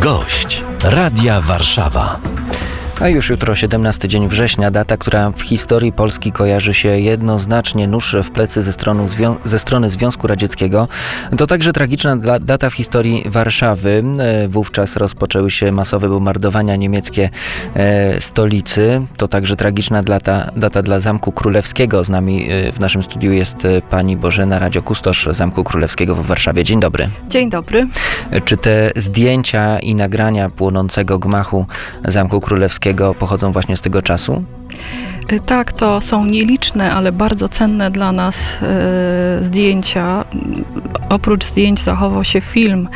Gość Radia Warszawa. A już jutro 17 dzień września, data, która w historii Polski kojarzy się jednoznacznie nóż w plecy ze strony, zwią- ze strony Związku Radzieckiego. To także tragiczna data w historii Warszawy. E, Wówczas rozpoczęły się masowe bombardowania niemieckie e, stolicy. To także tragiczna data, data dla Zamku Królewskiego. Z nami e, w naszym studiu jest pani Bożena Radiokustosz Zamku Królewskiego w Warszawie. Dzień dobry. Dzień dobry. Czy te zdjęcia i nagrania płonącego gmachu Zamku Królewskiego pochodzą właśnie z tego czasu? Y, Tak, to są nieliczne, ale bardzo cenne dla nas y, zdjęcia. Oprócz zdjęć zachował się film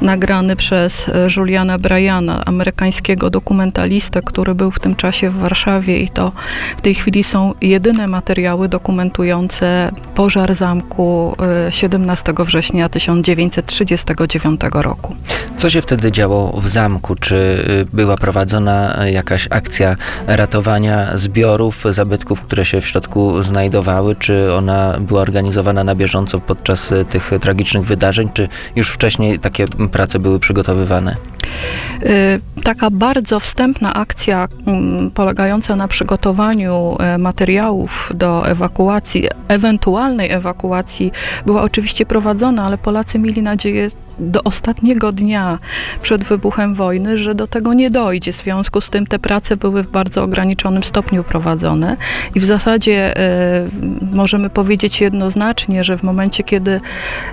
nagrany przez y, Juliana Bryana, amerykańskiego dokumentalistę, który był w tym czasie w Warszawie i to w tej chwili są jedyne materiały dokumentujące pożar zamku y, 17 września 1939 roku. Co się wtedy działo w zamku? Czy y, była prowadzona y, jakaś akcja ratowania zbiorów, zabytków, które się w środku znajdowały? Czy ona była organizowana na bieżąco podczas y, tych tragicznych wydarzeń? Czy już wcześniej takie prace były przygotowywane? Taka bardzo wstępna akcja mm, polegająca na przygotowaniu materiałów do ewakuacji, ewentualnej ewakuacji, była oczywiście prowadzona, ale Polacy mieli nadzieję do ostatniego dnia przed wybuchem wojny, że do tego nie dojdzie. W związku z tym te prace były w bardzo ograniczonym stopniu prowadzone i w zasadzie e, możemy powiedzieć jednoznacznie, że w momencie, kiedy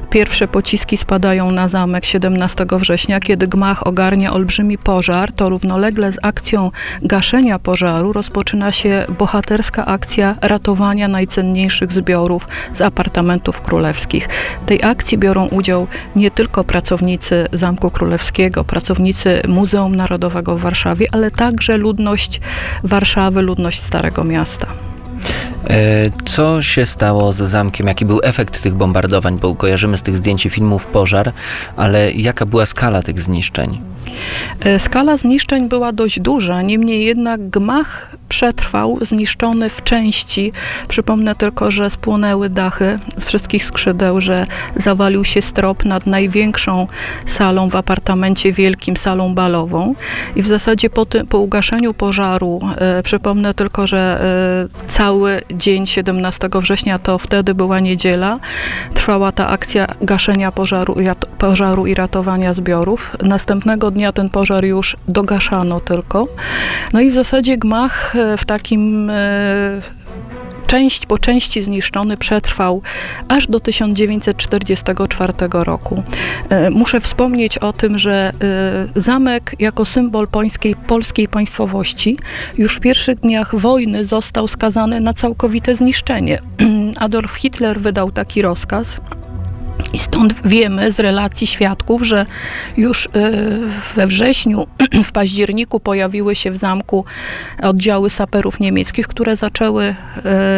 pierwsze pociski spadają na zamek 17 września, kiedy gmach ogarnia olbrzymi pożar, to równolegle z akcją gaszenia pożaru rozpoczyna się bohaterska akcja ratowania najcenniejszych zbiorów z apartamentów królewskich. W tej akcji biorą udział nie tylko pracownicy Zamku Królewskiego, pracownicy Muzeum Narodowego w Warszawie, ale także ludność Warszawy, ludność Starego Miasta. E, Co się stało z zamkiem? Jaki był efekt tych bombardowań? Bo kojarzymy z tych zdjęć i filmów pożar, ale jaka była skala tych zniszczeń? E, Skala zniszczeń była dość duża, niemniej jednak gmach przetrwał, zniszczony w części. Przypomnę tylko, że spłonęły dachy z wszystkich skrzydeł, że zawalił się strop nad największą salą w apartamencie wielkim, salą balową. I w zasadzie po, tym, po ugaszeniu pożaru, e, przypomnę tylko, że e, cały dzień 17 września, to wtedy była niedziela, trwała ta akcja gaszenia pożaru, i rat- pożaru i ratowania zbiorów. Następnego dnia ten pożar już dogaszano tylko. No i w zasadzie gmach w takim e, część po części zniszczony przetrwał aż do 1944 roku. E, Muszę wspomnieć o tym, że e, zamek jako symbol polskiej, polskiej państwowości już w pierwszych dniach wojny został skazany na całkowite zniszczenie. Adolf Hitler wydał taki rozkaz. I stąd wiemy z relacji świadków, że już y, we wrześniu, w październiku pojawiły się w zamku oddziały saperów niemieckich, które zaczęły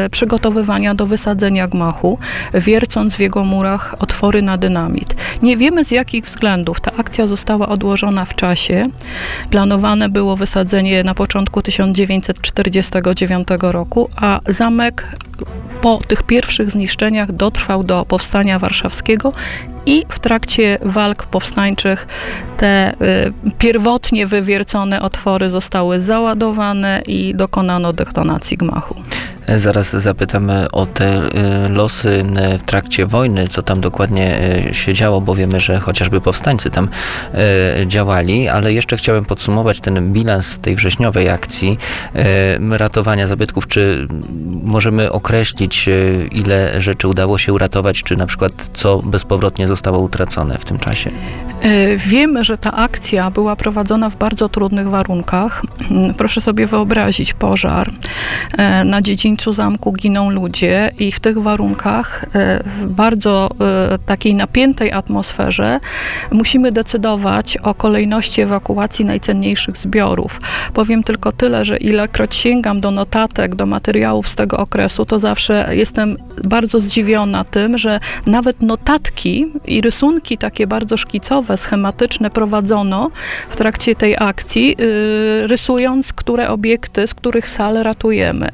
y, przygotowywania do wysadzenia gmachu, wiercąc w jego murach otwory na dynamit. Nie wiemy z jakich względów ta akcja została odłożona w czasie. Planowane było wysadzenie na początku 1949 roku, a zamek po tych pierwszych zniszczeniach dotrwał do powstania warszawskiego i w trakcie walk powstańczych te y, pierwotnie wywiercone otwory zostały załadowane i dokonano detonacji gmachu. E, Zaraz zapytamy o te e, losy e, w trakcie wojny, co tam dokładnie się działo, bo wiemy, że chociażby powstańcy tam działali, ale jeszcze chciałem podsumować ten bilans tej wrześniowej akcji ratowania zabytków. Czy możemy określić, ile rzeczy udało się uratować, czy na przykład co bezpowrotnie zostało utracone w tym czasie? E, Wiemy, że ta akcja była prowadzona w bardzo trudnych warunkach. Mm, Proszę sobie wyobrazić pożar. E, Na dziedzińcu zamku giną ludzie i w tych warunkach, e, w bardzo takiej napiętej atmosferze, musimy decydować o kolejności ewakuacji najcenniejszych zbiorów. Powiem tylko tyle, że ilekroć sięgam do notatek, do materiałów z tego okresu, to zawsze jestem bardzo zdziwiona tym, że nawet notatki i rysunki takie bardzo szkicowe schematyczne prowadzono w trakcie tej akcji, y, rysując, które obiekty, z których sal ratujemy.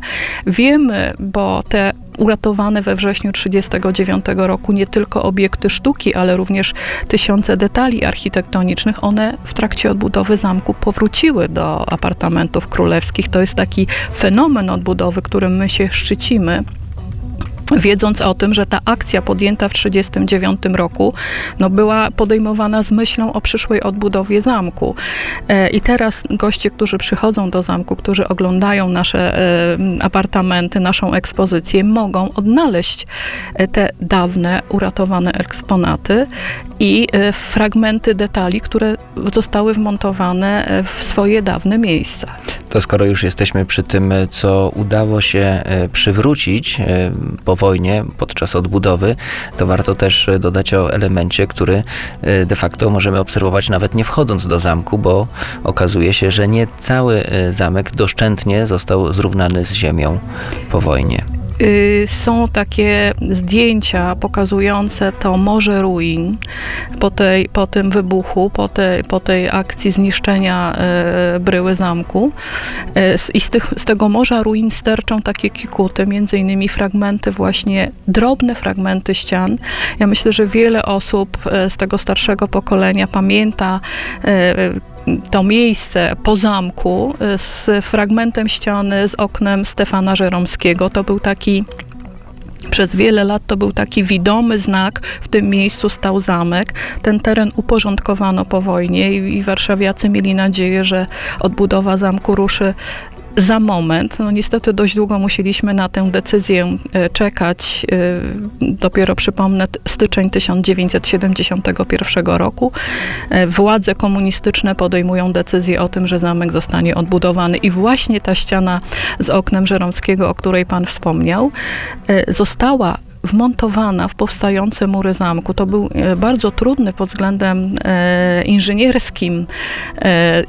Wiemy, bo te uratowane we wrześniu 1939 roku nie tylko obiekty sztuki, ale również tysiące detali architektonicznych, one w trakcie odbudowy zamku powróciły do apartamentów królewskich. To jest taki fenomen odbudowy, którym my się szczycimy wiedząc o tym, że ta akcja podjęta w 1939 roku no, była podejmowana z myślą o przyszłej odbudowie zamku. E, I teraz goście, którzy przychodzą do zamku, którzy oglądają nasze e, apartamenty, naszą ekspozycję, mogą odnaleźć e, te dawne, uratowane eksponaty i fragmenty detali, które zostały wmontowane w swoje dawne miejsca. To skoro już jesteśmy przy tym, co udało się e, przywrócić e, po wojnie podczas odbudowy, to warto też e, dodać o elemencie, który e, de facto możemy obserwować nawet nie wchodząc do zamku, bo okazuje się, że nie cały e, zamek doszczętnie został zrównany z ziemią po wojnie. Y, Są takie zdjęcia pokazujące to morze ruin po, tej, po tym wybuchu, po tej, po tej akcji zniszczenia e, bryły zamku. Z- I z, tych, z tego morza ruin sterczą takie kikuty, między innymi fragmenty właśnie, drobne fragmenty ścian. Ja myślę, że wiele osób z tego starszego pokolenia pamięta to miejsce po zamku y, z fragmentem ściany, z oknem Stefana Żeromskiego. To był taki przez wiele lat to był taki widomy znak, w tym miejscu stał zamek. Ten teren uporządkowano po wojnie i, i warszawiacy mieli nadzieję, że odbudowa zamku ruszy za moment. No niestety dość długo musieliśmy na tę decyzję e, czekać. E, Dopiero przypomnę, styczeń 1971 roku. E, Władze komunistyczne podejmują decyzję o tym, że zamek zostanie odbudowany i właśnie ta ściana z oknem Żeromskiego, o której pan wspomniał, została wmontowana w powstające mury zamku. To był e, bardzo trudny pod względem e, inżynierskim, e,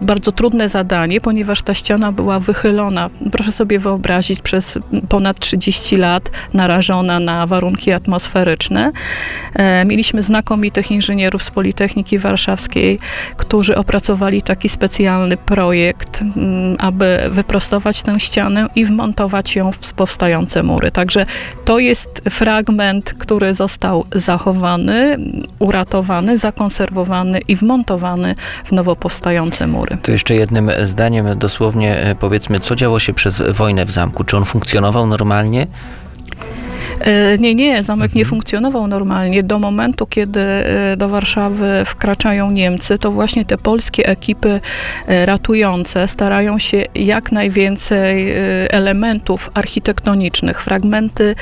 bardzo trudne zadanie, ponieważ ta ściana była wychylona. Proszę sobie wyobrazić, przez ponad 30 lat narażona na warunki atmosferyczne. Mieliśmy znakomitych inżynierów z Politechniki Warszawskiej, którzy opracowali taki specjalny projekt, aby wyprostować tę ścianę i wmontować ją w powstające mury. Także to jest fragment, który został zachowany, uratowany, zakonserwowany i wmontowany w nowo powstające mury. To jeszcze jednym zdaniem dosłownie e, powiedzmy, co działo się przez wojnę w zamku? Czy on funkcjonował normalnie? E, Nie, nie, zamek nie funkcjonował normalnie. Do momentu, kiedy e, do Warszawy wkraczają Niemcy, to właśnie te polskie ekipy e, ratujące starają się jak najwięcej elementów architektonicznych, fragmenty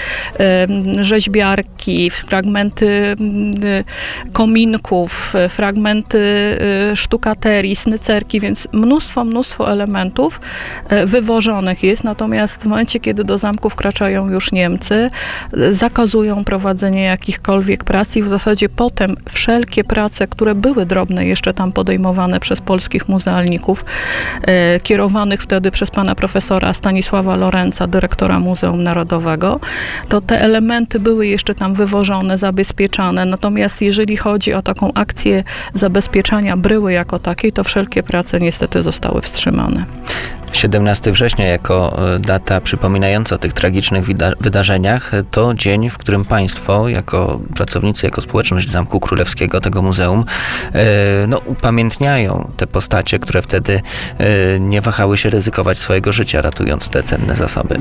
rzeźbiarki, fragmenty m, e, kominków, fragmenty sztukaterii, snycerki, więc mnóstwo, mnóstwo elementów wywożonych jest, natomiast w momencie, kiedy do zamku wkraczają już Niemcy, zakazują prowadzenia jakichkolwiek prac i w zasadzie potem wszelkie prace, które były drobne jeszcze tam podejmowane przez polskich muzealników, e, kierowanych wtedy przez pana profesora Stanisława Lorenca, dyrektora Muzeum Narodowego, to te elementy były jeszcze tam wywożone, zabezpieczane. Natomiast jeżeli chodzi o taką akcję zabezpieczania bryły jako takiej, to wszelkie prace niestety zostały wstrzymane. 17 września jako e, data przypominająca o tych tragicznych wydarzeniach e, to dzień, w którym państwo jako pracownicy, jako społeczność Zamku Królewskiego, tego muzeum, e, no, upamiętniają te postacie, które wtedy nie wahały się ryzykować swojego życia, ratując te cenne zasoby.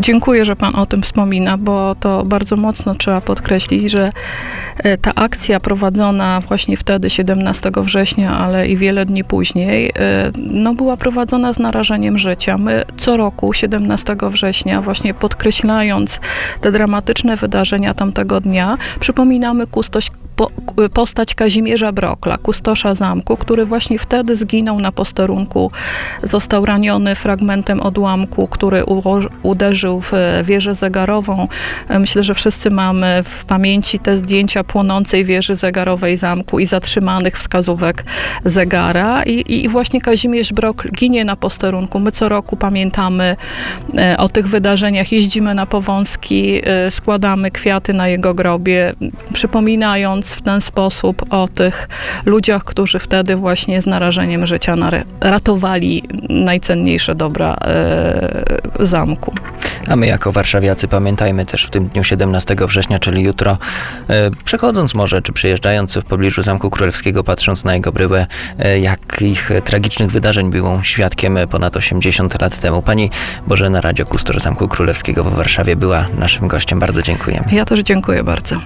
Dziękuję, że Pan o tym wspomina, bo to bardzo mocno trzeba podkreślić, że ta akcja prowadzona właśnie wtedy, 17 września, ale i wiele dni później, no była prowadzona z narażeniem życia. My co roku, 17 września, właśnie podkreślając te dramatyczne wydarzenia tamtego dnia, przypominamy kustość postać Kazimierza Brokla, kustosza zamku, który właśnie wtedy zginął na posterunku. Został raniony fragmentem odłamku, który uderzył w e, wieżę zegarową. E, Myślę, że wszyscy mamy w pamięci te zdjęcia płonącej wieży zegarowej zamku i zatrzymanych wskazówek zegara. I, i właśnie Kazimierz Brokl ginie na posterunku. My co roku pamiętamy e, o tych wydarzeniach, jeździmy na powązki, e, składamy kwiaty na jego grobie, przypominając w ten sposób o tych ludziach, którzy wtedy właśnie z narażeniem życia ratowali najcenniejsze dobra e, zamku. A my jako warszawiacy pamiętajmy też w tym dniu 17 września, czyli jutro, e, przechodząc może, czy przyjeżdżając w pobliżu Zamku Królewskiego, patrząc na jego bryłę, e, jakich tragicznych wydarzeń był świadkiem ponad 80 lat temu. Pani Bożena Radzio, kustor Zamku Królewskiego w Warszawie była naszym gościem. Bardzo dziękujemy. Ja też dziękuję bardzo.